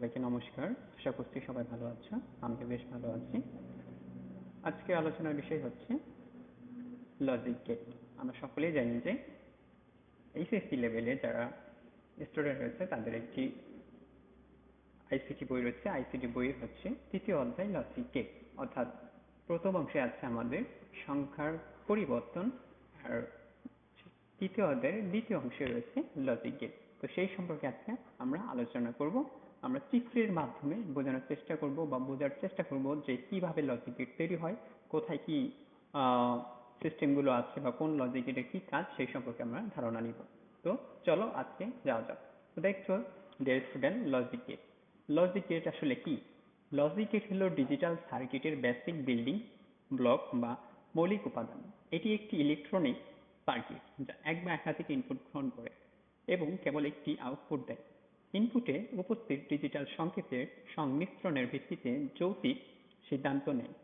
সবাইকে নমস্কার। আশা করছি সবাই ভালো আছো, আমিও বেশ ভালো আছি। আজকে আলোচনার বিষয় হচ্ছে লজিক গেট আমরা সকলেই জানি যে এইচএসসি লেভেলে যারা স্টুডেন্ট রয়েছে, তাদের একটি আইসিটি বই রয়েছে। আইসিটি বই হচ্ছে তৃতীয় অধ্যায় লজিক গেট অর্থাৎ প্রথম অংশে আছে আমাদের সংখ্যার পরিবর্তন, আর তৃতীয় অধ্যায়ের দ্বিতীয় অংশে রয়েছে লজিক গেট তো সেই সম্পর্কে আজকে আমরা আলোচনা করব। আমরা চিত্রের মাধ্যমে বোঝানোর চেষ্টা করব বা বোঝার চেষ্টা করব যে কীভাবে লজিক গেট তৈরি হয়, কোথায় কি সিস্টেমগুলো আছে বা কোন লজিক গেটের কি কাজ সেই সম্পর্কে আমরা ধারণা নিব। তো চলো আজকে যাওয়া যাক। তো দেখছ dear student logic gate logic gate আসলে কি? লজিক গেট হলো ডিজিটাল সার্কিটের বেসিক বিল্ডিং ব্লক বা মৌলিক উপাদান। এটি একটি ইলেকট্রনিক সার্কিট যা এক বা একাধিক ইনপুট গ্রহণ করে এবং কেবল একটি আউটপুট দেয়। ইনপুটে উপস্থিত ডিজিটাল সংকেতের সংমিশ্রণের ভিত্তিতে যৌক্তিক সিদ্ধান্ত নেয়।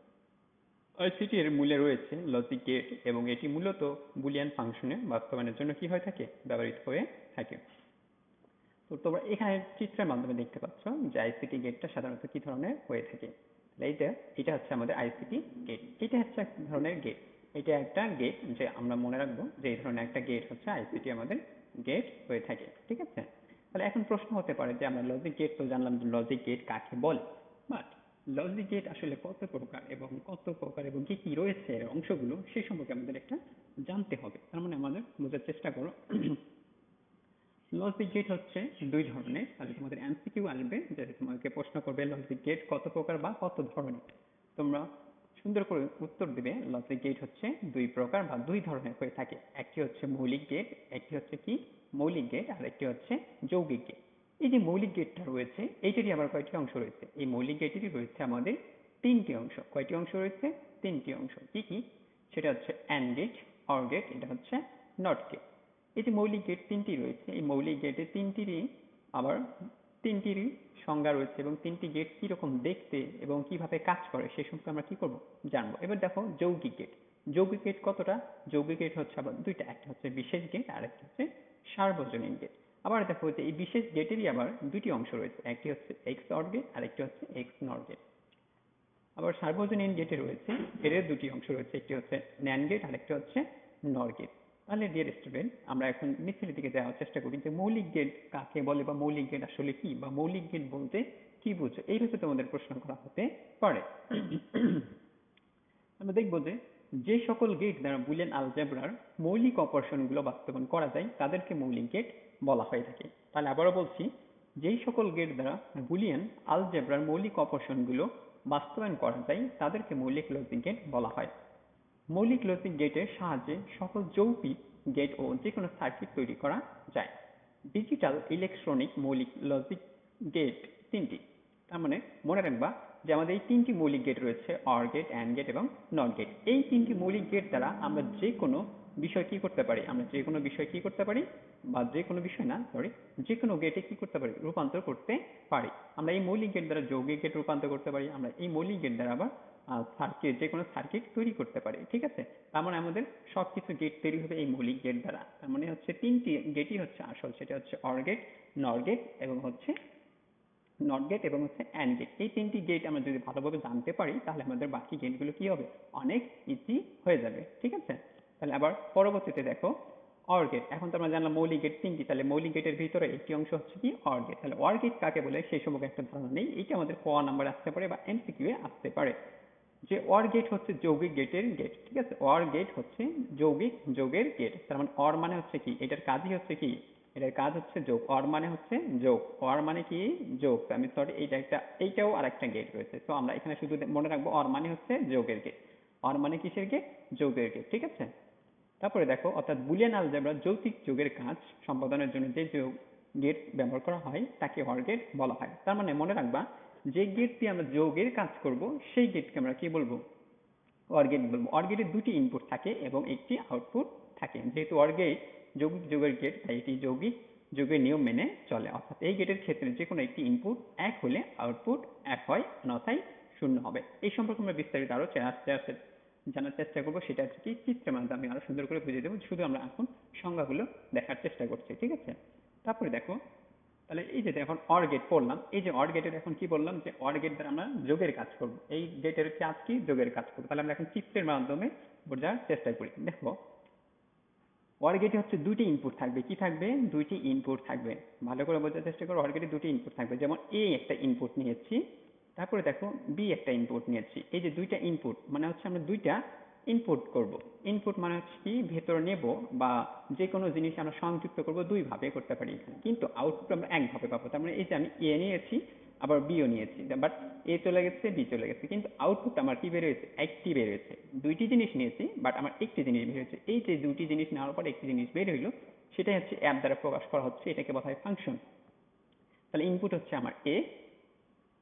আইসিটি এর মূলে রয়েছে লজিক গেট এবং এটি মূলত বুলিয়ান ফাংশনে বাস্তবায়নের জন্য কি হয়ে থাকে? ব্যবহৃত হয়ে থাকে। তো তোমরা এখানে চিত্রের মাধ্যমে দেখতে পাচ্ছ যে আইসিটি গেটটা সাধারণত কি ধরনের হয়ে থাকে। এইটা, এটা হচ্ছে আমাদের আইসিটি গেট এটা হচ্ছে এক ধরনের গেট এটা একটা গেট যে আমরা মনে রাখব যে এই ধরনের একটা গেট হচ্ছে আইসিটি আমাদের গেট হয়ে থাকে। ঠিক আছে? তাহলে এখন প্রশ্ন হতে পারে যে আমরা লজিক গেট তো জানলাম যে লজিক গেট কাকে বলে? বাট লজিক গেট আসলে কত প্রকার এবং কত প্রকার এবং কি কি রয়েছে এর অংশগুলো সেই সম্পর্কে আমাদের একটা জানতে হবে। তার মানে আমাদের বোঝার চেষ্টা করো। লজিক গেট হচ্ছে দুই ধরনের। তাহলে তোমাদের এমসিকিউ আসবে? যে তোমাকে প্রশ্ন করবে লজিক গেট কত প্রকার বা কত ধরনের। তোমরা সুন্দর করে উত্তর দিবে লজিক গেট হচ্ছে দুই প্রকার বা দুই ধরনের হয়ে থাকে। একটি হচ্ছে মৌলিক গেট একটি হচ্ছে কি? মৌলিক গেট আর একটি হচ্ছে যৌগিক গেট এই যে মৌলিক গেটটা রয়েছে, এইটারই আবার কয়টি অংশ রয়েছে? এই মৌলিক গেটেরই রয়েছে আমাদের তিনটি অংশ। কয়টি অংশ রয়েছে? তিনটি অংশ। কি কি? সেটা হচ্ছে অ্যান্ড গেট অর গেট এটা হচ্ছে নট গেট এই যে মৌলিক গেট তিনটি রয়েছে, এই মৌলিক গেটে তিনটিরই আবার তিনটিরই সংজ্ঞা রয়েছে এবং তিনটি গেট কীরকম দেখতে এবং কীভাবে কাজ করে, সে সম্পর্কে আমরা কি করব জানব। এবার দেখো যৌগিক গেট যৌগিক গেট কতটা? যৌগিক গেট হচ্ছে আবার দুইটা, একটা হচ্ছে বিশেষ গেট আর একটা হচ্ছে সার্বজনীন আবার দেখো যে এই বিশেষ গেটেরই আবার দুটি অংশ রয়েছে। একটি হচ্ছে এক্স অর গেট আর একটি হচ্ছে এক্স নর গেট আবার সার্বজনীন গেটে রয়েছে, এর দুটি অংশ রয়েছে। একটি হচ্ছে ন্যান গেট আর একটি হচ্ছে নর গেট তাহলে ডিয়ার স্টুডেন্ট আমরা এখন নিচের দিকে যাওয়ার চেষ্টা করি যে মৌলিক গেট কাকে বলে বা মৌলিক গেট আসলে কি বা মৌলিক গেট বলতে কি বুঝো? এইভাবে তোমাদের প্রশ্ন করা হতে পারে। আমরা দেখব যে যে সকল গেট দ্বারা বুলিয়ান আলজেব্রার মৌলিক অপারেশনগুলো বাস্তবায়ন করা যায়, তাদেরকে মৌলিক গেট বলা হয়ে থাকে। তাহলে আবারও বলছি, যেই সকল গেট দ্বারা বুলিয়ান আলজেব্রার মৌলিক অপারেশনগুলো বাস্তবায়ন করা যায়, তাদেরকে মৌলিক লজিক গেট বলা হয়। মৌলিক লজিক গেটের সাহায্যে সকল যৌক্তিক গেট ও যে কোনো সার্কিট তৈরি করা যায়। ডিজিটাল ইলেকট্রনিক মৌলিক লজিক গেট তিনটি। তার মানে মনে রাখবা যে আমাদের এই তিনটি মৌলিক গেট রয়েছে অর গেট অ্যান্ড গেট এবং নট গেট এই তিনটি মৌলিক গেট দ্বারা আমরা যে কোনো বিষয় কি করতে পারি? আমরা যে কোনো বিষয় কি করতে পারি? বা যে কোনো বিষয় না সরি যে কোনো গেটে কি করতে পারি? রূপান্তর করতে পারি। আমরা এই মৌলিক গেট দ্বারা যৌগিক গেট রূপান্তর করতে পারি। আমরা এই মৌলিক গেট দ্বারা আবার সার্কিট যে কোনো সার্কিট তৈরি করতে পারি, ঠিক আছে? তার মানে আমাদের সব কিছু গেট তৈরি হবে এই মৌলিক গেট দ্বারা। তার মানে হচ্ছে তিনটি গেটই হচ্ছে আসল, সেটা হচ্ছে অর গেট নর গেট এবং হচ্ছে নট গেট এবং হচ্ছে অ্যান্ড গেট এই তিনটি গেট আমরা যদি ভালোভাবে জানতে পারি, তাহলে আমাদের বাকি গেটগুলো কি হবে? অনেক ইজি হয়ে যাবে, ঠিক আছে? তাহলে আবার পরবর্তীতে দেখো অর গেট এখন তো আমরা জানলাম মৌলিক গেট তিনটি, তাহলে মৌলিক গেটের ভিতরে একটি অংশ হচ্ছে কি? অর গেট তাহলে অর গেট কাকে বলে? সেই সম্পর্কে একটা ধারণা নেই। এইটা আমাদের ক নাম্বার আসতে পারে বা এমসিকিউ এ আসতে পারে। যে অর গেট হচ্ছে যৌগিক গেটের গেট ঠিক আছে? অর গেট হচ্ছে যৌগিক, যোগের গেট তার মানে অর মানে হচ্ছে কি? এটার কাজই হচ্ছে কি? এটার কাজ হচ্ছে যোগ, অর মানে হচ্ছে যোগ। অর মানে কি? যোগ। আমি সরি এইটা একটা, এইটাও আর একটা গেট রয়েছে। তো আমরা এখানে শুধু মনে রাখব, অর মানে হচ্ছে যোগের গেট অর মানে কিসের গেট যোগের গেট ঠিক আছে? তারপরে দেখো, অর্থাৎ বুলিয়ান আলজেব্রা যৌতিক যোগের কাজ সম্পাদনের জন্য যে যোগ গেট ব্যবহার করা হয়, তাকে অর গেট বলা হয়। তার মানে মনে রাখবা, যে গেট দিয়ে আমরা যোগের কাজ করব, সেই গেটকে আমরা কি বলব? অর গেট বলব। অর দুটি ইনপুট থাকে এবং একটি আউটপুট থাকে। যেহেতু অর গেট যৌগিক যোগের গেট তাই এটি যৌগিক যোগের নিয়ম মেনে চলে। অর্থাৎ এই গেটের ক্ষেত্রে যে কোনো একটি ইনপুট এক হলে আউটপুট এক হয়, অন্যথায় শূন্য হবে। এই সম্পর্কে আমরা বিস্তারিত আরও আস্তে আস্তে জানার চেষ্টা করব। সেটা হচ্ছে কি, চিত্রের মাধ্যমে আমি আরও সুন্দর করে বুঝিয়ে দেবো। শুধু আমরা এখন সংজ্ঞাগুলো দেখার চেষ্টা করছি, ঠিক আছে? তারপরে দেখো, তাহলে এই যে এখন অর গেট পড়লাম। এই যে অর গেটের এখন কি বললাম? যে অর গেট দ্বারা আমরা যোগের কাজ করব। এই গেটের কাজ কি? যোগের কাজ করব। তাহলে আমরা এখন চিত্রের মাধ্যমে বোঝার চেষ্টা করি। দেখো অর গেটে হচ্ছে দুইটি ইনপুট থাকবে কি থাকবে দুইটি ইনপুট থাকবে ভালো করে বোঝার চেষ্টা করো অর গেটে দুটি ইনপুট থাকবে যেমন এ একটা ইনপুট নিয়েছি, তারপরে দেখো বি একটা ইনপুট নিয়েছি। এই যে দুইটা ইনপুট মানে হচ্ছে আমরা দুইটা ইনপুট করব। ইনপুট মানে হচ্ছে কি, ভেতরে নেব বা যে কোনো জিনিস আমরা সংযুক্ত করব দুই ভাবে করতে পারি কিন্তু আউটপুট আমরা একভাবে পাবো। তার মানে এই যে আমি এ নিয়েছি আবার বিও নিয়েছি। বাট এ চলে গেছে বি চলে গেছে। কিন্তু আউটপুট আমার কি বের হয়েছে? একটি বের হয়েছে। দুইটি জিনিস নিয়েছি বাট আমার একটি জিনিস বের হয়েছে। এই যে দুইটি জিনিস নেওয়ার পর একটি জিনিস বের হইল, সেটাই হচ্ছে অ্যাপ দ্বারা প্রকাশ করা হচ্ছে। এটাকে বলা হয় ফাংশন তাহলে ইনপুট হচ্ছে আমার এ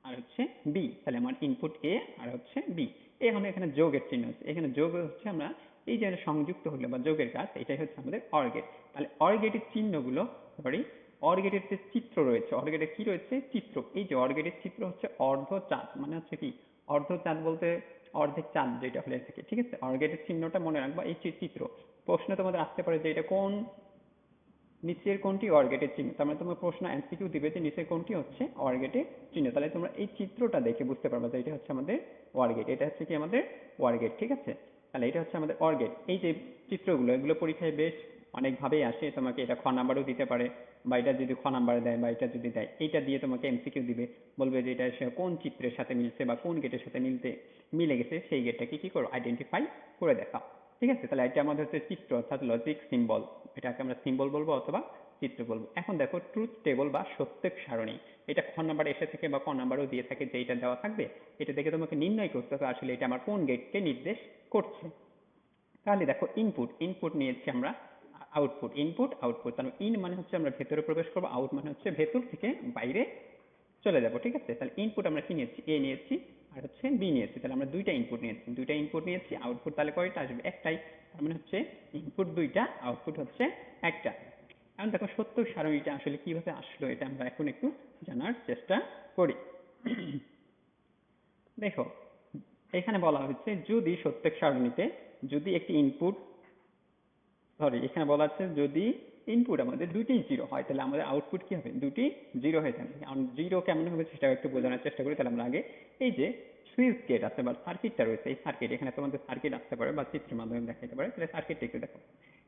আর হচ্ছে বি তাহলে আমার ইনপুট এ আর হচ্ছে বি এখন এখানে যোগের চিহ্ন হচ্ছে। এখানে যোগ হচ্ছে আমরা এই যে সংযুক্ত হলো বা যোগের কাজ, এটাই হচ্ছে আমাদের অর গেট তাহলে অর গেটের চিহ্নগুলো সরি অর যে চিত্র রয়েছে অর কি রয়েছে? চিত্র। এই যে অর চিত্র হচ্ছে অর্ধ চাঁদ মানে হচ্ছে কি, অর্ধ চাঁদ বলতে অর্ধেক চাঁদ যেটা হলে থাকে, ঠিক আছে? অর চিহ্নটা মনে রাখবা, এই চিত্র। প্রশ্ন তোমাদের আসতে পারে যে এটা কোন, নিচের কোনটি অর গেটের চিহ্ন? তার মানে তোমার প্রশ্ন এমসিকিউ দিবে যে নিচের কোনটি হচ্ছে অর গেটের চিহ্ন। তাহলে তোমরা এই চিত্রটা দেখে বুঝতে পারবে যে এটা হচ্ছে আমাদের ওয়ার গেট এটা হচ্ছে কি আমাদের ওয়ার গেট ঠিক আছে? তাহলে এটা হচ্ছে আমাদের অর গেট এই যে চিত্রগুলো, এগুলো পরীক্ষায় বেশ অনেকভাবেই আসে, তোমাকে এটা খ নাম্বারও দিতে পারে, বা এটা যদি খ নাম্বার দেয়, বা এটা যদি দেয়, এইটা দিয়ে তোমাকে এমসিকিউ দিবে, বলবে যে এটা কোন চিত্রের সাথে মিলছে, বা কোন গেটের সাথে মিলতে, মিলে গেছে, সেই গেটটাকে কি করো আইডেন্টিফাই করে দেখাও, ঠিক আছে? তাহলে এটা আমাদের হচ্ছে চিত্র, অর্থাৎ লজিক সিম্বল এটাকে আমরা সিম্বল বলব অথবা চিত্র বলব। এখন দেখো ট্রুথ টেবল বা সত্যক সারণী, এটা খ নাম্বার এসে থাকে বা ক নাম্বারও দিয়ে থাকে যে এটা দেওয়া থাকবে, এটা দেখে তোমাকে নির্ণয় করতে হবে, আসলে এটা আমার কোন গেটকে নির্দেশ করছে। তাহলে দেখো ইনপুট ইনপুট নিয়েছি আমরা আউটপুট ইনপুট আউটপুট তাহলে ইন মানে হচ্ছে আমরা ভেতরে প্রবেশ করব আউট মানে হচ্ছে ভেতর থেকে বাইরে চলে যাব, ঠিক আছে? তাহলে ইনপুট আমরা কি নিয়েছি? এ নিয়েছি, আর হচ্ছে বি নিয়েছি। তাহলে আমরা দুইটা ইনপুট নিয়েছি। দুইটা ইনপুট নিয়েছি আউটপুট তাহলে কয়টা আসবে? একটাই। তার মানে হচ্ছে ইনপুট দুইটা আউটপুট হচ্ছে একটা। এখন দেখো সত্য সারণীটা আসলে কীভাবে আসলো, এটা আমরা এখন একটু জানার চেষ্টা করি। দেখো, এখানে বলা হচ্ছে যদি সত্যক সারণীতে যদি একটি ইনপুট সরি এখানে বলা আছে যদি ইনপুট আমাদের দুটি জিরো হয়, তাহলে আমাদের আউটপুট কি হবে? দুটি জিরো হয়ে যাবে। জিরো কেমন হবে সেটা একটু বোঝানোর চেষ্টা করি। তাহলে আমরা আগে এই যে সুইচ গেট আছে বা সার্কিটটা রয়েছে, এই সার্কিট এখানে তোমাদের সার্কিট আসতে পারে বা চিত্রের মাধ্যমে দেখাতে পারে। তাহলে সার্কিটটা একটু দেখো।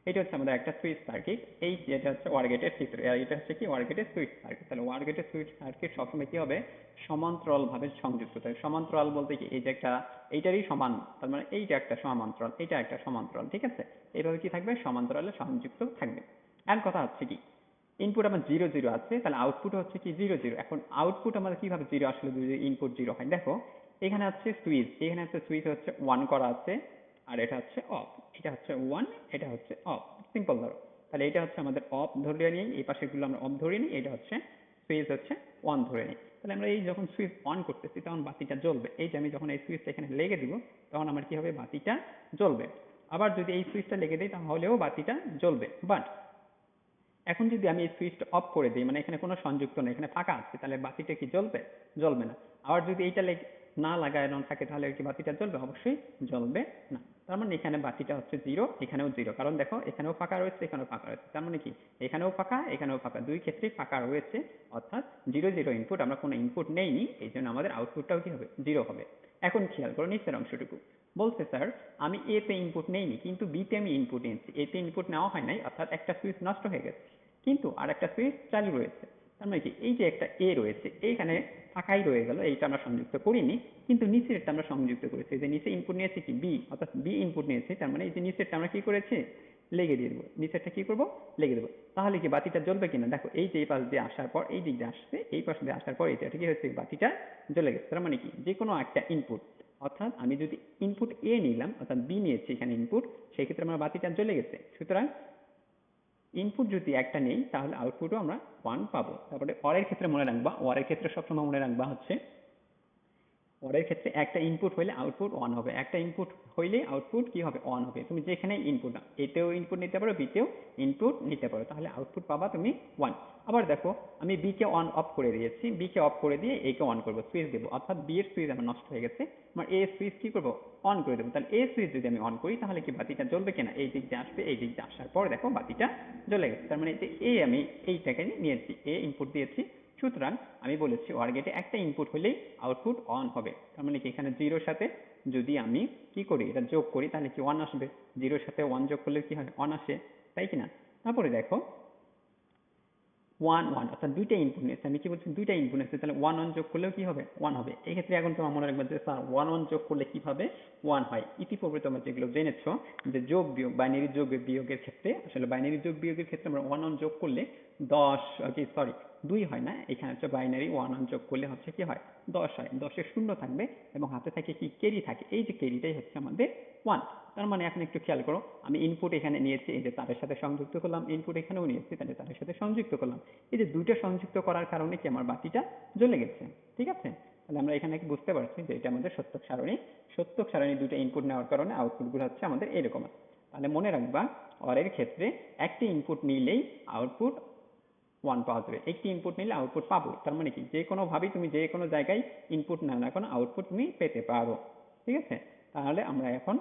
এটা হচ্ছে আমাদের একটা সুইচ সার্কিট এই যেটা হচ্ছে ওয়ারগেটের চিত্র এটা হচ্ছে কি ওয়ারগেটের সুইচ সার্কিট তাহলে ওয়ারগেটের সুইচ সার্কিট সবসময় কি হবে? সমান্তরাল ভাবে সংযুক্ত। থাকে সমান্তরাল বলতে কি? এই যে একটা, এইটারই সমান, তার মানে এইটা একটা সমান্তরাল, এটা একটা সমান্তরাল, ঠিক আছে? এইভাবে কি থাকবে? সমান্তরালে সংযুক্ত থাকবে। আর কথা হচ্ছে কি? ইনপুট আমার জিরো জিরো আছে, তাহলে আউটপুট হচ্ছে কি জিরো জিরো এখন আউটপুট আমাদের কীভাবে জিরো আসলে যদি ইনপুট জিরো হয়? দেখো, এখানে হচ্ছে সুইচ এখানে হচ্ছে সুইচ হচ্ছে ওয়ান করা আছে। আর এটা হচ্ছে অফ, এটা হচ্ছে ওয়ান এটা হচ্ছে অফ সিম্পল ধরো। তাহলে এটা হচ্ছে আমাদের অফ ধরে নিই, এই পাশেগুলো আমরা অফ ধরে নিই, এটা হচ্ছে সুইচ হচ্ছে ওয়ান ধরে নিই। তাহলে আমরা এই যখন সুইচ অন করতেছি, তখন বাতিটা জ্বলবে। এই যে আমি যখন এই সুইচটা এখানে লেগে দিব, তখন আমার কি হবে? বাতিটা জ্বলবে। আবার যদি এই সুইচটা লেগে দিই, তাহলেও বাতিটা জ্বলবে। বাট এখন যদি আমি এই সুইচটা অফ করে দিই মানে এখানে কোনো সংযুক্ত নেই, এখানে ফাঁকা আছে, তাহলে বাতিটা কি জ্বলবে? জ্বলবে না। আবার যদি এইটা লেগে না লাগানো থাকে, তাহলে কি বাতিটা জ্বলবে? অবশ্যই জ্বলবে না। তার মানে এখানে বাতিটা হচ্ছে জিরো এখানেও জিরো কারণ দেখো, এখানেও ফাঁকা রয়েছে, এখানেও ফাঁকা রয়েছে। তার মানে কি? এখানেও ফাঁকা এখানেও ফাঁকা। দুই ক্ষেত্রেই ফাঁকা রয়েছে, অর্থাৎ জিরো জিরো ইনপুট আমরা কোনো ইনপুট নেইনি, এই জন্য আমাদের আউটপুটটাও কি হবে? জিরো হবে। এখন খেয়াল করো নিচের অংশটুকু। বলছে, স্যার, আমি এ তে ইনপুট নেইনি, কিন্তু বি তে আমি ইনপুট নিয়েছি এ তে ইনপুট নেওয়া হয় নাই, অর্থাৎ একটা সুইচ নষ্ট হয়ে গেছে। কিন্তু আর একটা সুইচ চালু রয়েছে। তার মানে কি? এই যে একটা এ রয়েছে, এইখানে ফাঁকাই রয়ে গেল, এইটা আমরা সংযুক্ত করিনি, কিন্তু নিচেরটা আমরা সংযুক্ত করেছি। যে নিচে ইনপুট নিয়েছি কি? বি অর্থাৎ বি ইনপুট নিয়েছি, তার মানে এই যে নিচেরটা আমরা কি করেছি? লেগে দিয়ে দেবো। নিচেরটা কি করব? লেগে দেবো। তাহলে কি বাতিটা জ্বলবে কিনা? দেখো, এই যে এই পাশ দিয়ে আসার পর, এই দিক দিয়ে আসছে, এই পাশ দিয়ে আসার পর, এটা কি হচ্ছে বাতিটা জ্বলে গেছে। তার মানে কি? যে কোনো একটা ইনপুট অর্থাৎ আমি যদি ইনপুট এ নিলাম, অর্থাৎ বি নিয়েছি এখানে ইনপুট সেই ক্ষেত্রে আমার বাতিটা জ্বলে গেছে। সুতরাং ইনপুট যদি একটা নেই, তাহলে আউটপুটও আমরা ওয়ান পাবো। তারপরে অরের ক্ষেত্রে মনে রাখবা অরের ক্ষেত্রে সবসময় মনে রাখবা হচ্ছে অরের ক্ষেত্রে একটা ইনপুট হইলে আউটপুট অন হবে। একটা ইনপুট হইলে আউটপুট কি হবে? অন হবে। তুমি যেখানে ইনপুট নাও এতেও ইনপুট নিতে পারো বিতেও ইনপুট নিতে পারো। তাহলে আউটপুট পাবা তুমি ওয়ান আবার দেখো, আমি বি কে অন অফ করে দিয়েছি। বি কে অফ করে দিয়ে এ কে অন করব সুইচ দেবো। অর্থাৎ বি এর সুইচ আমার নষ্ট হয়ে গেছে। আমার এ সুইচ কি করব? অন করে দেবো। তাহলে এ সুইচ যদি আমি অন করি, তাহলে কি বাতিটা জ্বলবে কিনা? এই দিক দিয়ে আসবে, এই দিক দিয়ে আসার পর দেখো বাতিটা জ্বলে গেছে। তার মানে এ আমি এইটাকে নিয়েছি এ ইনপুট দিয়েছি। সুতরাং আমি বলেছি ওয়ার গেটে একটা ইনপুট হলেই আউটপুট অন হবে। তার মানে কি? এখানে জিরোর সাথে যদি আমি কি করি, এটা যোগ করি, তাহলে কি ওয়ান আসবে? জিরোর সাথে ওয়ান যোগ করলে কি হয়? অন আসে, তাই কি না তারপরে দেখো ওয়ান ওয়ান অর্থাৎ দুইটা ইনপুট নিয়েছে। আমি কি বলছি? দুইটা ইনপুট নিয়েছে, তাহলে ওয়ান ওয়ান যোগ করলেও কি হবে? ওয়ান হবে। এই ক্ষেত্রে এখন তোমার মনে রাখবে যে স্যার ওয়ান ওয়ান যোগ করলে কীভাবে ওয়ান হয়? ইতিপূর্বে তোমরা যেগুলো জেনেছো, যে যোগ বিয়োগ বাইনারি যোগ বিয়োগের ক্ষেত্রে, আসলে বাইনারি যোগ বিয়োগের ক্ষেত্রে আমরা ওয়ান ওয়ান যোগ করলে দশ কি সরি দুই হয় না? এখানে হচ্ছে বাইনারি ওয়ান ওয়ান যোগ করলে হচ্ছে কি হয়? দশ হয়। দশের শূন্য থাকবে এবং হাতে থাকে কি? কেরি থাকে। এই যে কেরিটাই হচ্ছে আমাদের ওয়ান তার মানে এখন একটু খেয়াল করো, আমি ইনপুট এখানে নিয়েছি, এই যে তারের সাথে সংযুক্ত করলাম ইনপুট এখানেও নিয়েছি, তাহলে তারের সাথে সংযুক্ত করলাম। এই যে দুইটা সংযুক্ত করার কারণে কি আমার বাতিটা জ্বলে গেছে? ঠিক আছে? তাহলে আমরা এখানে বুঝতে পারছি যে এটা আমাদের সত্যক সারণী। সত্যক সারণী দুটো ইনপুট নেওয়ার কারণে আউটপুটগুলো হচ্ছে আমাদের এরকম তাহলে মনে রাখবা, অরের ক্ষেত্রে একটি ইনপুট নিলেই আউটপুট ওয়ান পাওয়া যাবে একটি ইনপুট নিলে আউটপুট পাবো। তার মানে কি? যে কোনো ভাবেই তুমি যে কোনো জায়গায় ইনপুট নাও না কেন আউটপুট তুমি পেতে পারো। ঠিক আছে? তাহলে আমরা এখন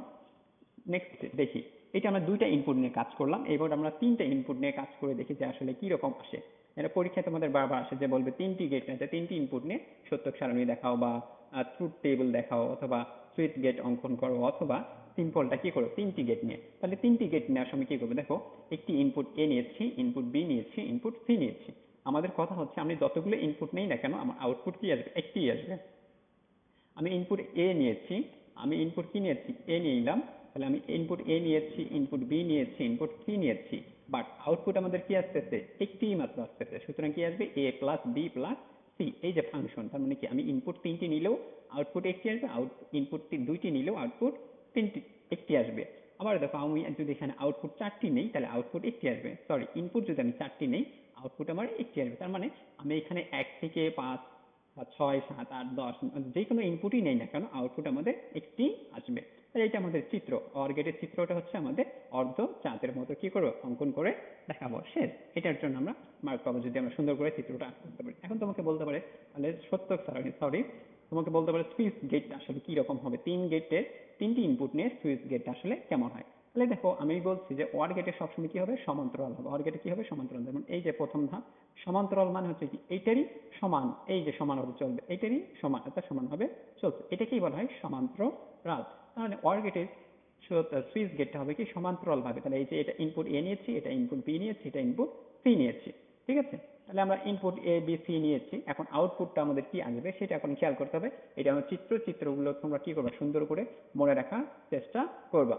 নেক্সট দেখি। এটা আমরা দুইটা ইনপুট নিয়ে কাজ করলাম। এবার আমরা তিনটা ইনপুট নিয়ে কাজ করে দেখি যে আসলে কি রকম আসে। এটা পরীক্ষায় তোমাদের বারবার আসে যে বলবে, তিনটি গেট আছে তিনটি ইনপুট নিয়ে সত্যক সারণী দেখাও বা ট্রুথ টেবিল দেখাও অথবা সুইচ গেট অঙ্কন করো অথবা সিম্পলটা কি করো তিনটি গেট নিয়ে। তাহলে তিনটি গেট নেওয়ার সময় কি করব? দেখো, একটি ইনপুট এ নিয়েছি ইনপুট বি নিয়েছি ইনপুট সি নিয়েছি। আমাদের কথা হচ্ছে, আমি যতগুলো ইনপুট নেই না কেন, আমার আউটপুট কি আসবে? একটি আসবে। আমি ইনপুট এ নিয়েছি, আমি ইনপুট কি নিয়েছি? এ নিয়ে নিলাম। তাহলে আমি ইনপুট এ নিয়েছি ইনপুট বি নিয়েছি ইনপুট সি নিয়েছি। বাট আউটপুট আমাদের কি আসতেছে? একটি মাত্র আসতেছে। সুতরাং কি আসবে? A plus B plus C এই যে ফাংশন তার মানে কি? আমি ইনপুট তিনটি নিলেও আউটপুট একটি আসবে আউট ইনপুট দুইটি নিলেও আউটপুট তিনটি, একটি আসবে। আবার দেখো, আমি যদি এখানে আউটপুট চারটি নেই, তাহলে আউটপুট একটি আসবে। সরি ইনপুট যদি আমি চারটি নেই আউটপুট আমার একটি আসবে। তার মানে আমি এখানে এক থেকে পাঁচ ছয়, সাত, আট, দশ, যে কোনো ইনপুটই নেই না কেন আউটপুট আমাদের একটি আসবে। তাহলে এটা আমাদের চিত্র। অর গেটের চিত্রটা হচ্ছে আমাদের অর্ধ চাঁদের মতো। কি করব? অঙ্কন করে দেখাবো। শেষ। এটার জন্য আমরা মার্ক পাবো যদি আমরা সুন্দর করে চিত্রটা আঁকতে পারি। এখন তোমাকে বলতে পারে, তাহলে সারণী সরি তোমাকে বলতে পারে সুইচ গেট আসলে কি রকম হবে? তিন গেটের তিনটি ইনপুট নিয়ে সুইচ গেট আসলে কেমন হয়? তাহলে দেখো, আমি বলছি যে ওয়ার গেটে সবসময় কি হবে? সমান্তরাল হবে। ওয়ার গেটে কি হবে? সমান্তরাল। যেমন এই যে প্রথম ধাপ, সমান্তরাল মানে হচ্ছে কি? এইটারই সমান, এই যে সমান হবে চলবে এইটারই সমান অর্থাৎ সমান হবে চলছে। এটাকেই বলা হয় সমান্তরাল। তাহলে ওয়ার গেটের সুইচ গেটটা হবে কি? সমান্তরাল ভাবে তাহলে এই যে এটা ইনপুট এ নিয়েছি, এটা ইনপুট বি নিয়েছি, এটা ইনপুট সি নিয়েছি। ঠিক আছে? তাহলে আমরা ইনপুট এ বি সি নিয়েছি। এখন আউটপুটটা আমাদের কি আসবে সেটা এখন খেয়াল করতে হবে। এটা আমার চিত্র। চিত্রগুলো তোমরা কি করবে? সুন্দর করে মনে রাখার চেষ্টা করবা।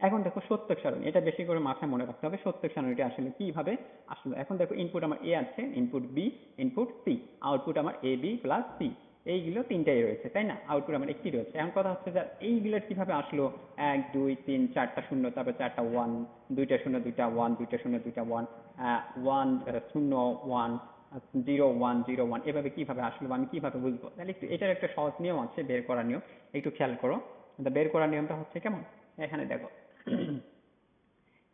এখন দেখো সত্যক সারণী। এটা বেশি করে মাথায় মনে রাখতে হবে। সত্যক সারণীটা আসলে কীভাবে আসলো? এখন দেখো ইনপুট আমার এ আছে। Input B input C output আমার এ বি প্লাস সি এইগুলো তিনটাই রয়েছে, তাই না? আউটপুট আমার একটি রয়েছে। এখন কথা হচ্ছে যে এইগুলো কীভাবে আসলো? এক, দুই, তিন, চারটা শূন্য, তারপর চারটা ওয়ান দুইটা শূন্য, দুইটা ওয়ান দুইটা শূন্য, দুইটা ওয়ান ওয়ান শূন্য one zero one zero one এভাবে কীভাবে আসলো আমি কীভাবে বুঝব? তাহলে একটু এটার একটা সহজ নিয়ম আছে, বের করার নিয়ম। একটু খেয়াল করো। বের করার নিয়মটা হচ্ছে কেমন? এখানে দেখো।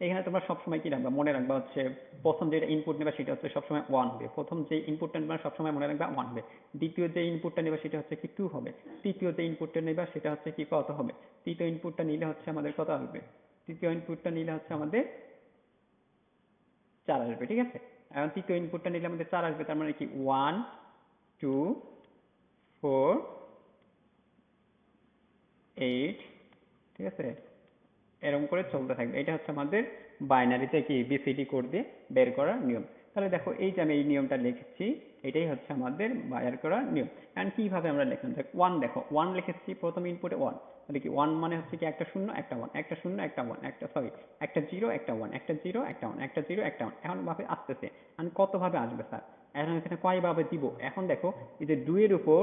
এখানে তোমরা সবসময় কি রাখবা? মনে রাখবা হচ্ছে, প্রথম যেটা ইনপুট নেবা সেটা হচ্ছে সবসময় ওয়ান হবে। প্রথম যে ইনপুটটা নেবা সবসময় মনে রাখবা ওয়ান হবে। দ্বিতীয় যে ইনপুটটা নেবা সেটা হচ্ছে কি টু হবে। তৃতীয় যে ইনপুটটা নেবা সেটা হচ্ছে কি কত হবে? তৃতীয় ইনপুটটা নিলে হচ্ছে আমাদের কত আসবে? তৃতীয় ইনপুটটা নিলে হচ্ছে আমাদের চার আসবে, ঠিক আছে? এখন তৃতীয় ইনপুটটা নিলে আমাদের চার আসবে, তার মানে কি? ওয়ান টু ফোর এইট ঠিক আছে? এরকম করে চলতে থাকবে। এটা হচ্ছে আমাদের বাইনারিতে কি বিসিডি কোড দিয়ে বের করার নিয়ম। তাহলে দেখো, এই যে আমি এই নিয়মটা লিখেছি, এটাই হচ্ছে আমাদের বের করার নিয়ম। কারণ কীভাবে আমরা লিখলাম? দেখ ওয়ান দেখো ওয়ান লিখেছি, প্রথম ইনপুটে ওয়ান তাহলে কি ওয়ান মানে হচ্ছে কি একটা শূন্য, একটা ওয়ান একটা শূন্য, একটা ওয়ান একটা সরি একটা জিরো একটা ওয়ান একটা জিরো একটা ওয়ান একটা জিরো একটা ওয়ান এখন ভাবে আসতেছে। আমি কত ভাবে আসবে, স্যার? এখন এখানে কয় ভাবে দিব? এখন দেখো, এই যে দুইয়ের উপর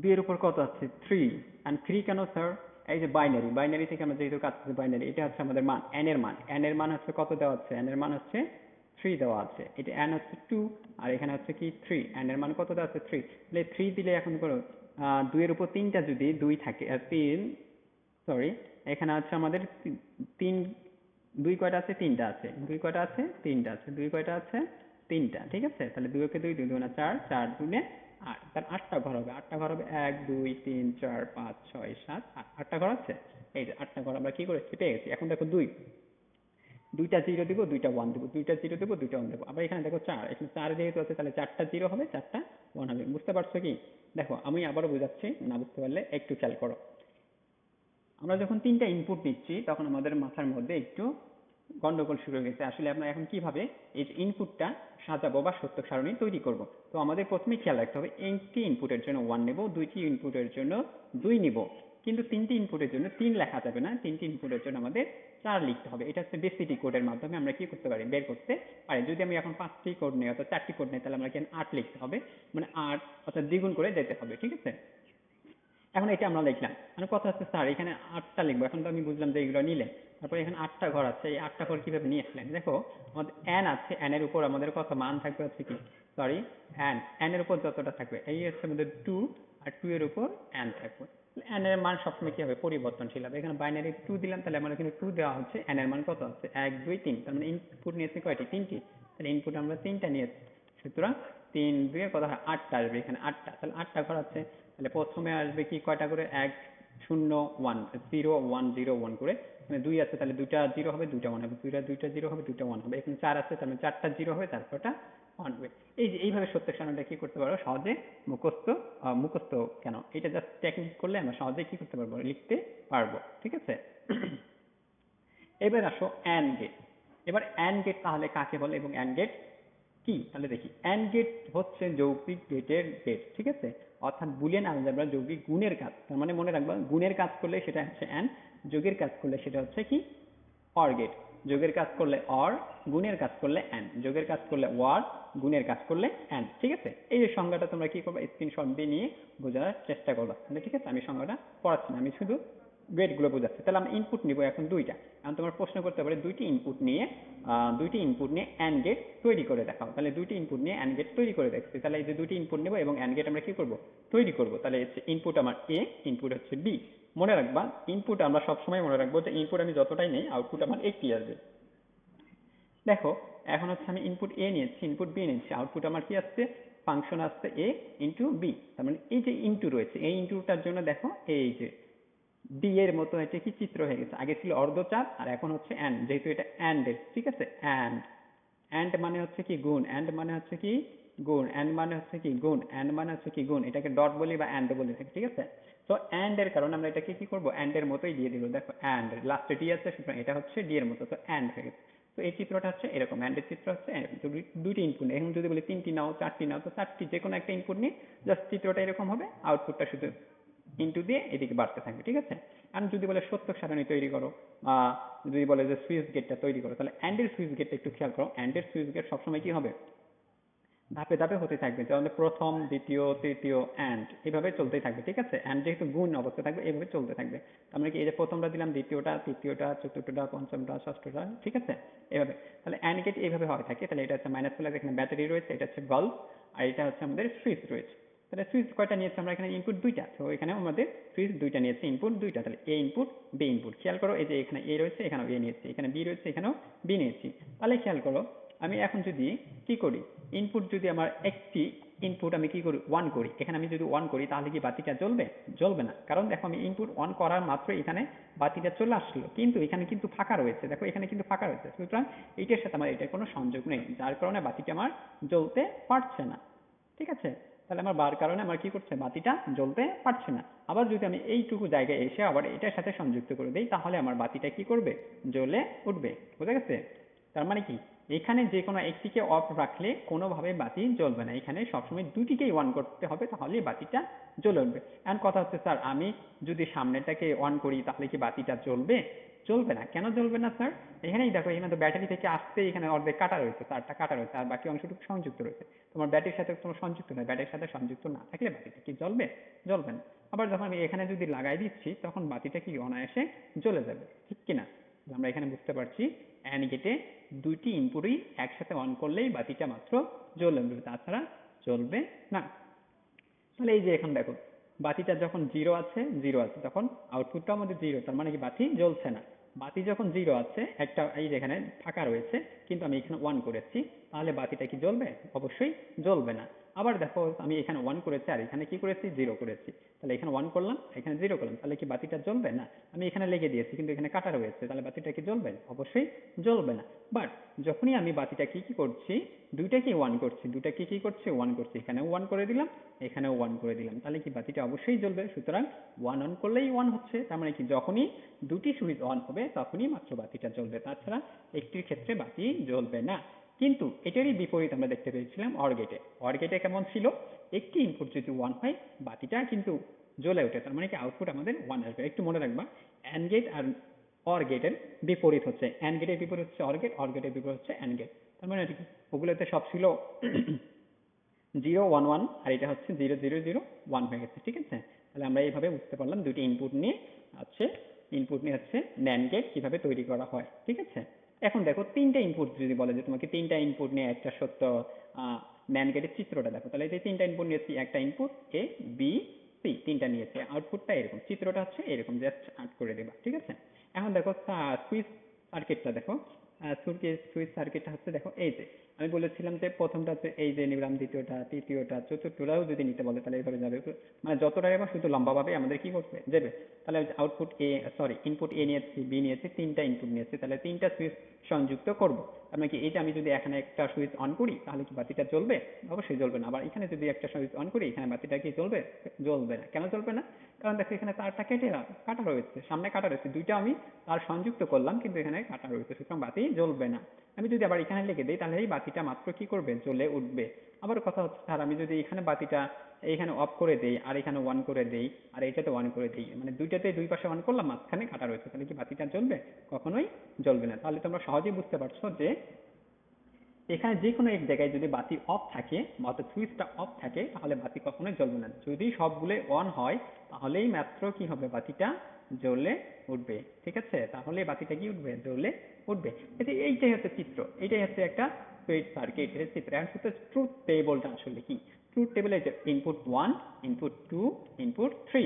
দুইয়ের উপর কত আছে? থ্রি অ্যান্ড থ্রি কেন স্যার এই যে বাইনারি বাইনারি থেকে আমরা যেহেতু কাজ করছি বাইনারি এটা হচ্ছে আমাদের মান, n এর মান। n এর মান হচ্ছে কত দেওয়া হচ্ছে n এর মান হচ্ছে থ্রি দেওয়া আছে। এটা অ্যান হচ্ছে টু আর এখানে হচ্ছে কি থ্রি অ্যান এর মান কত দেওয়া আছে? থ্রি তাহলে থ্রি দিলে এখন করো দুইয়ের উপর তিনটা যদি দুই থাকে তিন সরি এখানে হচ্ছে আমাদের তিন দুই কয়টা আছে? তিনটা আছে। দুই কয়টা আছে? তিনটা আছে। দুই কয়টা আছে? তিনটা, ঠিক আছে? তাহলে দুই ওকে দুই দুই দুগুণা চার চার দুনে আট তার আটটা ঘর হবে। আটটা ঘর হবে এক, দুই, তিন, চার, পাঁচ, ছয়, সাত আট আটটা ঘর আছে? এই যে আটটা ঘর আমরা কি করেছি? পেয়ে গেছি। এখন দেখো দুই। দুইটা জিরো দিব, দুইটা ওয়ান দিব। দুইটা জিরো দেবো, দুইটা ওয়ান দেবো। আবার এখানে দেখো চার। এখানে চার যেহেতু আছে, তাহলে চারটা জিরো হবে, চারটা ওয়ান হবে। বুঝতে পারছ কি? দেখো, আমি আবারও বোঝাচ্ছি, না বুঝতে পারলে একটু খেয়াল করো। আমরা যখন তিনটা ইনপুট দিচ্ছি তখন আমাদের মাথার মধ্যে একটু গন্ডগোল শুরু হয়ে গেছে। আসলে আমরা এখন কীভাবে এই যে ইনপুটটা সাজাবো বা সত্য সারণী তৈরি করব? তো আমাদের প্রথমে খেয়াল রাখতে হবে একটি ইনপুটের জন্য ওয়ান নেব, দুইটি ইনপুটের জন্য দুই নিব। কিন্তু তিনটি ইনপুটের জন্য তিন লেখা যাবে না, তিনটি ইনপুটের জন্য আমাদের চার লিখতে হবে। এটা হচ্ছে বেসিটি কোডের মাধ্যমে আমরা কি করতে পারি? বের করতে পারি। যদি আমি এখন পাঁচটি কোড নিই, অর্থাৎ চারটি কোড নিই, তাহলে আমরা এখানে আট লিখতে হবে। মানে আট অর্থাৎ দ্বিগুণ করে যেতে হবে, ঠিক আছে? এখন এটা আমরা লিখলাম। মানে কথা হচ্ছে, স্যার, এখানে আটটা লিখব। এখন তো আমি বুঝলাম যে এগুলো নিলে। তারপরে এখানে আটটা ঘর আছে, এই আটটা ঘর কীভাবে নিয়ে আসলেন? দেখো, আমাদের এন আছে এন এর উপর আমাদের কত মান থাকবে হচ্ছে কি? সরি এন এন এর উপর যতটা থাকবে, এই হচ্ছে আমাদের টু আর টু এর উপর এন থাকবে। এন এর মান সবসময় কি হবে? পরিবর্তনশীল হবে। এখানে বাইনারি টু দিলাম, তাহলে আমার এখানে টু দেওয়া হচ্ছে। এন এর মান কত আছে? এক, দুই, তিন। তার মানে ইনপুট নিয়েছে কয়টি? তিনটি। তাহলে ইনপুট আমরা তিনটা নিয়েছি। সুতরাং তিন দুয়ে কত হয়? আটটা আসবে এখানে, আটটা। তাহলে আটটা ঘর আছে। তাহলে প্রথমে আসবে কি কয়টা করে? এক, শূন্য, one, zero one zero, one করে। এখানে দুই আছে, তাহলে দুইটা জিরো হবে, দুইটা ওয়ান হবে। দুইটা দুইটা জিরো হবে, দুইটা ওয়ান হবে। এখানে চার আছে, তাহলে চারটা জিরো হবে, তারপরটা ওয়ান হবে। এই যে, এইভাবে সত্য সারণীটা কি করতে পারো? সহজে মুখস্থ মুখস্থ কেন? এটা জাস্ট টেকনিক করলে আমরা সহজে কি করতে পারব? লিখতে পারব, ঠিক আছে? এবার আসো অ্যান্ড গেট এবার অ্যান্ড গেট তাহলে কাকে বলে এবং অ্যান্ড গেট কি? তাহলে দেখি। অ্যান্ড গেট হচ্ছে যৌক্তিক গেটের গেট ঠিক আছে? অর্থাৎ বুলিয়ান আলজেব্রা যৌগিক গুণের কাজ, তার মানে মনে রাখবা, গুণের কাজ করলে সেটা হচ্ছে অ্যান্ড যোগের কাজ করলে সেটা হচ্ছে কি? অর গেট যোগের কাজ করলে অর গুণের কাজ করলে অ্যান্ড যোগের কাজ করলে ওয়ার গুণের কাজ করলে অ্যান্ড ঠিক আছে? এই যে সংজ্ঞাটা তোমরা কি করবে? স্ক্রিনশট দিয়ে নিয়ে বোঝার চেষ্টা করবা। ঠিক আছে? আমি সংজ্ঞাটা পড়াচ্ছি না, আমি শুধু গ্রেডগুলো বোঝাচ্ছি। তাহলে আমরা ইনপুট নিব এখন দুইটা। এখন তোমার প্রশ্ন করতে পারে, দুইটি ইনপুট নিয়ে দুইটি ইনপুট নিয়ে অ্যান্ড গেট তৈরি করে দেখাও। তাহলে দুইটি ইনপুট নিয়ে অ্যান্ড গেট তৈরি করে দেখছি। তাহলে এই যে দুইটি ইনপুট নেব এবং অ্যান্ড গেট আমরা কি করব? তৈরি করব। তাহলে হচ্ছে ইনপুট আমার এ ইনপুট হচ্ছে বি মনে রাখবা ইনপুট আমরা সবসময় মনে রাখব যে ইনপুট আমি যতটাই নেই আউটপুট আমার একটি আসবে দেখো, এখন হচ্ছে আমি ইনপুট এ নিয়েছি ইনপুট বি নিয়েছি। আউটপুট আমার কি আসছে? ফাংশন আসছে এ ইন্টু বি তার মানে এই যে ইন্টু রয়েছে, এই ইন্টুটার জন্য দেখো, এই যে ডি এর মতো এটা কি? চিত্র হয়ে গেছে। আগে ছিল অর্ধচাপ, আর এখন হচ্ছে অ্যান্ড যেহেতু এটা অ্যান্ড ঠিক আছে? অ্যান্ড অ্যান্ড মানে হচ্ছে কি? গুণ। অ্যান্ড মানে হচ্ছে কি? গুণ। অ্যান্ড মানে হচ্ছে কি? গুণ। অ্যান্ড মানে হচ্ছে কি? গুণ। এটাকে ডট বলি বা অ্যান্ড বলি, ঠিক আছে? তো অ্যান্ড এর কারণে আমরা এটাকে কি করব? অ্যান্ড এর মতোই দিয়ে দিব। দেখো অ্যান্ড লাস্টে ডি আছে, সুতরাং এটা হচ্ছে ডি এর মতো। তো অ্যান্ড হয়ে গেছে। তো এই চিত্রটা হচ্ছে এরকম। অ্যান্ড এর চিত্র হচ্ছে দুইটি ইনপুট এখন যদি বলি তিনটি নাও, চারটি নাও, তো চারটি যে কোনো একটা ইনপুট নিয়ে জাস্ট চিত্রটা এরকম হবে। আউটপুটটা শুধু ইনটু দিয়ে এদিকে বাড়তে থাকবে, ঠিক আছে? আর যদি বলে সত্য সারণী তৈরি করো, বা যদি বলে যে সুইচ গেটটা তৈরি করো, তাহলে অ্যান্ডের সুইচ গেটটা একটু খেয়াল করো। অ্যান্ডের সুইচ গেট সবসময় কি হবে? ধাপে ধাপে হতে থাকবে। যেমন প্রথম, দ্বিতীয়, তৃতীয় অ্যান্ড এভাবে চলতেই থাকবে, ঠিক আছে? অ্যান্ড যেহেতু গুণ অবস্থা থাকবে, এভাবে চলতে থাকবে। আমরা কি, এই যে প্রথমটা দিলাম, দ্বিতীয়টা, তৃতীয়টা, চতুর্থটা, পঞ্চমটা, ষষ্ঠটা, ঠিক আছে? এভাবে। তাহলে অ্যান্ড গেট এইভাবে হয় থাকে। তাহলে এটা হচ্ছে মাইনাস প্লাস এখানে ব্যাটারি রয়েছে, এটা হচ্ছে বাল্ব আর এটা হচ্ছে আমাদের সুইচ রয়েছে। তাহলে সুইচ কয়টা নিয়েছে আমরা এখানে ইনপুট দুইটা। তো এখানে আমাদের সুইচ দুইটা নিয়েছে ইনপুট দুইটা। তাহলে এ ইনপুট বি ইনপুট খেয়াল করো এই যে এখানে এ রয়েছে, এখানেও এ নিয়েছি, এখানে বি রয়েছে, এখানেও বি নিয়েছি। তাহলে খেয়াল করো, আমি এখন যদি কি করি? ইনপুট যদি আমার একটি ইনপুট আমি কি করি? ওয়ান করি। এখানে আমি যদি ওয়ান করি, তাহলে কি বাতিটা জ্বলবে? জ্বলবে না। কারণ দেখো আমি ইনপুট অন করার মাত্র এখানে বাতিটা চলে আসলো। কিন্তু এখানে কিন্তু ফাঁকা রয়েছে। দেখো এখানে কিন্তু ফাঁকা রয়েছে। সুতরাং এইটার সাথে আমার এটার কোনো সংযোগ নেই। যার কারণে বাতিটা আমার জ্বলতে পারছে না। ঠিক আছে? তাহলে আমার বার কারণে আমার কি করছে? বাতিটা জ্বলতে পারছে না। আবার যদি আমি এইটুকু জায়গায় এসে আবার এটার সাথে সংযুক্ত করে দেই, তাহলে আমার বাতিটা কি করবে? জ্বলে উঠবে। বুঝা গেছে? তার মানে কি? এখানে যে কোনো একটিকে অফ রাখলে কোনোভাবে বাতি জ্বলবে না। এখানে সবসময় দুটিকেই অন করতে হবে, তাহলে বাতিটা জ্বলে উঠবে। এখন কথা হচ্ছে, স্যার, আমি যদি সামনেটাকে অন করি, তাহলে কি বাতিটা জ্বলবে? চলবে না। কেন চলবে না স্যার এখানেই দেখো, এখানে তো ব্যাটারি থেকে আসতে এখানে অর্ধেক কাটা রয়েছে তারটা কাটা রয়েছে, আর বাকি অংশটুকু সংযুক্ত রয়েছে। তোমার ব্যাটারির সাথে তোমার সংযুক্ত নয়। ব্যাটারির সাথে সংযুক্ত না থাকলে বাতিটা কি জ্বলবে? জ্বলবে না। আবার যখন আমি এখানে যদি লাগাই দিচ্ছি, তখন বাতিটা কি অনায়াসে জ্বলে যাবে। ঠিক কি না? আমরা এখানে বুঝতে পারছি অ্যান্ড গেটে দুইটি ইনপুটই একসাথে অন করলেই বাতিটা মাত্র জ্বলবে। তাছাড়া চলবে না। তাহলে এই যে এখন দেখো বাতিটা যখন জিরো আছে জিরো আছে, তখন আউটপুটটা আমাদের জিরো তার মানে কি বাতি জ্বলছে না। বাতি যখন জিরো আছে, একটা এই যেখানে ফাঁকা রয়েছে, কিন্তু আমি এখানে ওয়ান করেছি, তাহলে বাতিটা কি জ্বলবে? অবশ্যই জ্বলবে না। আবার দেখো, আমি এখানে ওয়ান করেছি আর এখানে কি করেছি? জিরো করেছি। তাহলে এখানে ওয়ান করলাম, এখানে জিরো করলাম। তাহলে কি বাতিটা জ্বলবে না। আমি এখানে লেগে দিয়েছি, কিন্তু এখানে কাটা রয়েছে। তাহলে বাতিটা কি জ্বলবে অবশ্যই জ্বলবে না। বাট যখনই আমি বাতিটা কি কি করছি দুইটাকেই ওয়ান করছি? দুইটা কি কি করছি? ওয়ান করছি। এখানেও ওয়ান করে দিলাম, এখানেও ওয়ান করে দিলাম। তাহলে কি বাতিটা অবশ্যই জ্বলবে? সুতরাং ওয়ান অন করলেই ওয়ান হচ্ছে। তার মানে কি যখনই দুটি সুইচ অন হবে, তখনই মাত্র বাতিটা জ্বলবে। তাছাড়া একটির ক্ষেত্রে বাতি জ্বলবে না। কিন্তু এটারই বিপরীত আমরা দেখতে পেয়েছিলাম অর গেটে অর গেটে কেমন ছিল? একটি ইনপুট যদি ওয়ান হয় বাতিটা কিন্তু জ্বলে ওঠে, তার মানে কি আউটপুট আমাদের ওয়ান আসবে। একটু মনে রাখবা অ্যান্ড গেট আর অর গেটের বিপরীত হচ্ছে। অ্যান্ড গেটের বিপরীত হচ্ছে অর গেট অর গেটের বিপরীত হচ্ছে অ্যান্ড গেট তার মানে এটা কি, ওগুলোতে সব ছিল জিরো ওয়ান ওয়ান আর এটা হচ্ছে জিরো জিরো জিরো ওয়ান হয়ে গেছে, ঠিক আছে? তাহলে আমরা এইভাবে বুঝতে পারলাম দুটি ইনপুট নিয়ে, আছে ইনপুট নিয়ে হচ্ছে ন্যান্ড গেট কীভাবে তৈরি করা হয়, ঠিক আছে? এখন দেখো তিনটা ইনপুট যদি বলে যে তোমাকে তিনটা ইনপুট নিয়ে একটা সত্য ন্যান্ড গেটের চিত্রটা দেখো, তাহলে এই তিনটা ইনপুট নিয়েছি, একটা ইনপুট এ বি সি তিনটা নিয়েছে আউটপুটটা এরকম, চিত্রটা হচ্ছে এরকম জাস্ট আর্ট করে দেবা, ঠিক আছে? এখন দেখো সুইচ সার্কিটটা দেখো সুইচ সার্কিটটা হচ্ছে, দেখো, এই যে আমি বলেছিলাম যে প্রথমটা হচ্ছে এই যে নিলাম, দ্বিতীয়টা, তৃতীয়টা, চতুর্থটাও যদি নিতে বলে তাহলে এইভাবে যাবে। মানে যতটা এবার শুধু লম্বাভাবে আমাদের কি করবে যাবে? তাহলে output A sorry input A নিয়েছি বি নিয়েছি, তিনটা ইনপুট নিয়েছি, তাহলে তিনটা সুইচ সংযুক্ত করব। তার মানে কি এইটা আমি যদি এখানে একটা সুইচ অন করি, তাহলে কি বাতিটা জ্বলবে? অবশ্যই জ্বলবে না। আবার এখানে যদি একটা সুইচ অন করি, এখানে বাতিটা কি জ্বলবে? জ্বলবে না। কেন জ্বলবে না? কারণ দেখো এখানে তারটা কেটে কাটা রয়েছে। সামনে কাটা রয়েছে। দুইটা আমি তার সংযুক্ত করলাম, কিন্তু এখানে কাটা রয়েছে, সুতরাং বাতি জ্বলবে না। আমি যদি আবার এখানে লিখে দিই, তাহলে এই বাতিটা মাত্র কি করবে? জ্বলে উঠবে। আবার কথা হচ্ছে, স্যার, আমি যদি এখানে বাতিটা এইখানে অফ করে দেই আর এখানে ওয়ান করে দেই আর এইটাতে ওয়ান করে দেই মানে দুইটাতে দুই পাশে অন করলাম, মাঝখানে কাটা রয়েছে, তাহলে কি বাতিটা জ্বলবে? কখনোই জ্বলবে না। তাহলে তোমরা সহজেই বুঝতে পারছ যে এখানে যে কোনো এক জায়গায় যদি বাতি অফ থাকে অর্থাৎ সুইচটা অফ থাকে, তাহলে বাতি কখনোই জ্বলবে না। যদি সবগুলো অন হয়, তাহলেই মাত্র কি হবে? বাতিটা জ্বলে উঠবে। ঠিক আছে? তাহলে বাতিটা কি উঠবে? জ্বলে উঠবে। এতে এইটাই হচ্ছে চিত্র। এইটাই হচ্ছে একটা সুইচ সার্কিট এখন হচ্ছে ট্রুথ টেবলটা আসলে কি? ট্রুথ টেবলে যে input one input two input three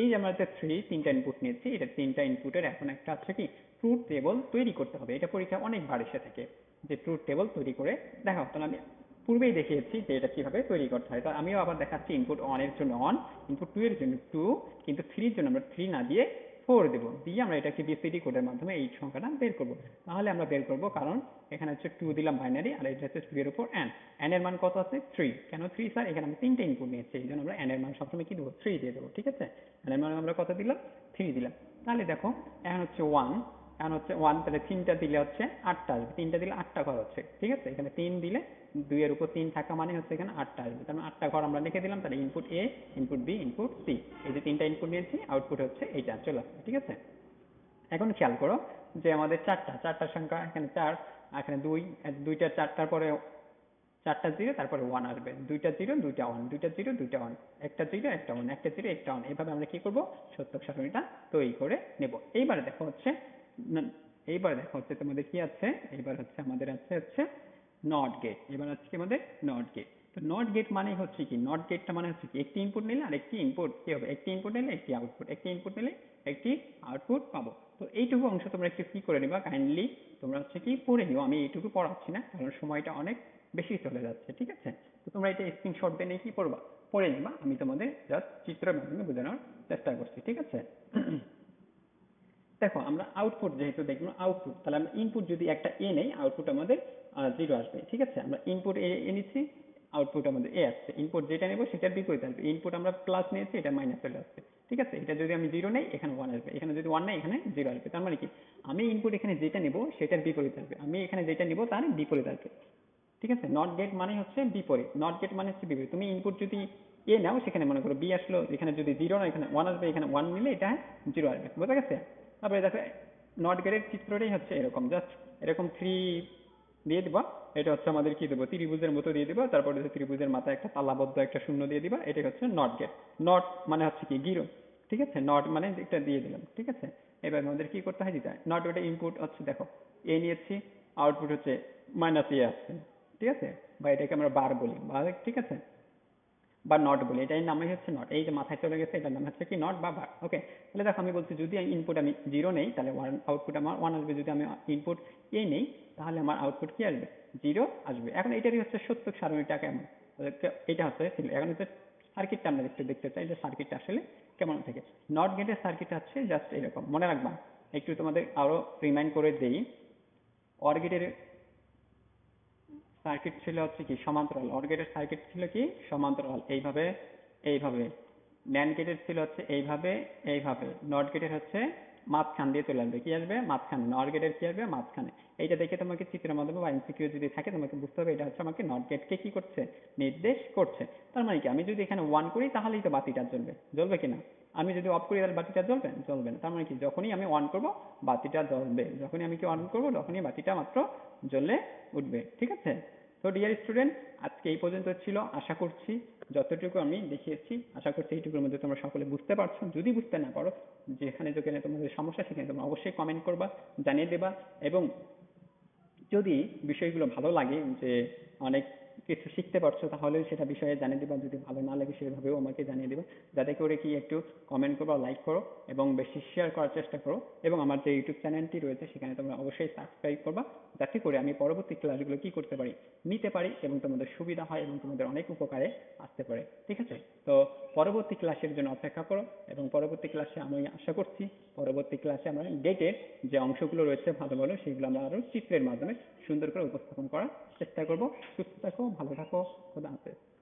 এই যে আমরা যে থ্রি তিনটা ইনপুট নিয়েছি, এটা তিনটা ইনপুটের এখন একটা আছে কি ট্রুথ টেবল তৈরি করতে হবে। এটা পরীক্ষা অনেকবার এসে থাকে যে ট্রুথ টেবল তৈরি করে দেখাও তাহলে আমি পূর্বেই দেখিয়েছি যে এটা কীভাবে তৈরি করতে হয়। তো আমিও আবার দেখাচ্ছি ইনপুট ওয়ানের জন্য অন ইনপুট টু এর জন্য টু কিন্তু থ্রির জন্য আমরা থ্রি না দিয়ে ফোর দেবো। দিয়ে আমরা এটাকে বিসিডি কোডের মাধ্যমে এই সংখ্যাটা বের করব। তাহলে আমরা বের করব কারণ এখানে হচ্ছে টু দিলাম বাইনারি আর এটা হচ্ছে টু এর উপর এন এন এর মান কত আছে? থ্রি কেন থ্রি স্যার এখানে আমি তিনটে ইনপুট নিয়েছি, এই জন্য আমরা এন এর মান সবসময় কি দেবো? থ্রি দিয়ে দেবো, ঠিক আছে? এন এর মান আমরা কত দিলাম? থ্রি দিলাম। তাহলে দেখো এখন হচ্ছে ওয়ান এখন হচ্ছে ওয়ান তাহলে তিনটা দিলে হচ্ছে আটটা আসবে। তিনটা দিলে আটটা ঘর হচ্ছে, ঠিক আছে? এখানে তিন দিলে দুইয়ের উপর তিন থাকা মানে হচ্ছে এখানে আটটা আসবে। তার মানে আটটা ঘর আমরা লিখে দিলাম, তাহলে input A input B input C এই যে তিনটা ইনপুট নিয়েছি আউটপুট হচ্ছে এইটা, চলে আসবে ঠিক আছে? এখন খেয়াল করো যে আমাদের চারটা, চারটার সংখ্যা এখানে চার, এখানে দুই, দুইটা চারটার পরে চারটা জিরো তারপরে ওয়ান আসবে। দুইটা জিরো দুইটা ওয়ান দুইটা জিরো দুইটা ওয়ান একটা জিরো একটা ওয়ান একটা জিরো একটা ওয়ান এইভাবে আমরা কি করব? সত্যক সারণীটা তৈরি করে নেব। এইবারে দেখো হচ্ছে, এইবার দেখো হচ্ছে তোমাদের কি আছে? এইবার হচ্ছে আমাদের আছে হচ্ছে নট গেট এবার হচ্ছে কি আমাদের নট গেট তো নট গেট মানে হচ্ছে কি? নট গেটটা মানে হচ্ছে কি? একটি ইনপুট নিলে আর একটি ইনপুট কি হবে? একটি ইনপুট নিলে একটি আউটপুট একটি ইনপুট নিলে একটি আউটপুট পাবো। তো এইটুকু অংশ তোমরা একটু কি করে নিবা? কাইন্ডলি তোমরা হচ্ছে কি পড়ে নিও। আমি এইটুকু পড়াচ্ছি না, কারণ সময়টা অনেক বেশি চলে যাচ্ছে, ঠিক আছে? তো তোমরা এটা স্ক্রিনশট নিয়ে কি করবা পড়ে নিবা। আমি তোমাদের জাস্ট চিত্রের মাধ্যমে বোঝানোর চেষ্টা করছি, ঠিক আছে? দেখো, আমরা আউটপুট যেহেতু দেখব আউটপুট তাহলে আমরা ইনপুট যদি একটা এ নেই আউটপুট আমাদের জিরো আসবে, ঠিক আছে? আমরা ইনপুট এ নিচ্ছি আউটপুট আমাদের এ আসছে। ইনপুট যেটা নেব সেটার বিপরীত আসবে। ইনপুট আমরা প্লাস নিয়েছি, এটা মাইনাস চলে আসছে, ঠিক আছে? এটা যদি আমি জিরো নেই, এখানে ওয়ান আসবে। এখানে যদি ওয়ান নেই, এখানে জিরো আসবে। তার মানে কি? আমি ইনপুট এখানে যেটা নেব, সেটার বিপরীত আসবে। আমি এখানে যেটা নেব, তার বিপরীত আসবে, ঠিক আছে? নট গেট মানে হচ্ছে বিপরীত। নট গেট মানে হচ্ছে বিপরীত। তুমি ইনপুট যদি এ নাও, সেখানে মনে করো বি আসলো, এখানে যদি জিরো না এখানে ওয়ান আসবে, এখানে ওয়ান নিলে এটা জিরো আসবে, বোঝা গেছে? তারপরে দেখো নট গেটের চিত্রটাই হচ্ছে এরকম। জাস্ট এরকম থ্রি দিয়ে দিবা। এটা হচ্ছে আমাদের কি দেবো? ত্রিভুজের মতো দিয়ে দিবা। তারপরে হচ্ছে ত্রিভুজের মাথায় একটা তালাবদ্ধ একটা শূন্য দিয়ে দিবা। এটা হচ্ছে নট গেট নট মানে হচ্ছে কি গিরো ঠিক আছে? নট মানে এটা দিয়ে দিলাম। ঠিক আছে? এবার আমাদের কি করতে হয়? দিতে হয়। নট ওটা ইনপুট হচ্ছে, দেখো এ নিয়েছি আউটপুট হচ্ছে মাইনাস এ আসছে। ঠিক আছে? বা এটাকে আমরা বার বলি। বার ঠিক আছে? বা নট বলি, এটার নামই হচ্ছে নট এই যে মাথায় চলে গেছে, এটার নাম হচ্ছে কি নট বা বার ওকে তাহলে দেখো আমি বলছি যদি ইনপুট আমি জিরো নেই, তাহলে ওয়ান আউটপুট আমার ওয়ান আসবে, যদি আমি ইনপুট এ নেই, তাহলে আমার আউটপুট কি আসবে? জিরো আসবে। এখন এটারই হচ্ছে সত্য সারণীটা কেমন? এটা হচ্ছে এখন হচ্ছে সার্কিটটা আমরা একটু দেখতে চাই যে সার্কিটটা আসলে কেমন থাকে। নট গেটের সার্কিট হচ্ছে জাস্ট এরকম, মনে রাখবা। একটু তোমাদের আরও রিমাইন্ড করে দেই। অর গেটের সার্কিট ছিল হচ্ছে কি, সমান্তরাল। অর গেটের সার্কিট ছিল কি, সমান্তরাল। এইভাবে এইভাবে। ন্যান্ড গেটের ছিল হচ্ছে এইভাবে এইভাবে। নট গেটের হচ্ছে মাঝখান দিয়ে চলে আসবে। কি আসবে? মাঝখানে। নট গেটের কি আসবে? মাঝখানে। এইটা দেখে তোমাকে চিত্রের মাধ্যমে বা এমসিকিউ যদি থাকে, তোমাকে বুঝতে হবে এটা হচ্ছে আমাকে নট গেটকে কি করছে? নির্দেশ করছে। তার মানে কি, আমি যদি এখানে ওয়ান করি, তাহলেই তো বাতিটা জ্বলবে। জ্বলবে কিনা? আমি যদি অফ করি, তাহলে বাতিটা জ্বলবে? জ্বলবে না। তার মানে কি, যখনই আমি অন করব, বাতিটা জ্বলবে। যখনই আমি কি অন করব, তখনই বাতিটা মাত্র জ্বলে উঠবে। ঠিক আছে? তো ডিয়ার স্টুডেন্ট আজকে এই পর্যন্ত ছিল। আশা করছি যতটুকু আমি দেখিয়েছি, আশা করছি এইটুকুর মধ্যে তোমরা সকলে বুঝতে পারছ। যদি বুঝতে না পারো, যেখানে যেখানে তোমাদের সমস্যা, সেখানে তোমরা অবশ্যই কমেন্ট করবা, জানিয়ে দেবা। এবং যদি বিষয়গুলো ভালো লাগে, যে অনেক কিছু শিখতে পারছ, তাহলে সেটা বিষয়ে জানিয়ে দিবা। যদি ভালো না লাগে, সেভাবেও আমাকে জানিয়ে দিবা। যাতে করে কি একটু কমেন্ট করো লাইক করো এবং বেশি শেয়ার করার চেষ্টা করো। এবং আমার যে ইউটিউব চ্যানেলটি রয়েছে, সেখানে তোমরা অবশ্যই সাবস্ক্রাইব করবা। যাতে করে আমি পরবর্তী ক্লাসগুলো কি করতে পারি, নিতে পারি এবং তোমাদের সুবিধা হয় এবং তোমাদের অনেক উপকারে আসতে পারে। ঠিক আছে? তো পরবর্তী ক্লাসের জন্য অপেক্ষা করো এবং পরবর্তী ক্লাসে আমি আশা করছি, পরবর্তী ক্লাসে আমরা ডেটের যে অংশগুলো রয়েছে, ভালো ভালো, সেগুলো আমরা আরও চিত্রের মাধ্যমে সুন্দর করে উপস্থাপন করার চেষ্টা করব। সুস্থ থাকো ভালো থাকো খোদা হাফেজ।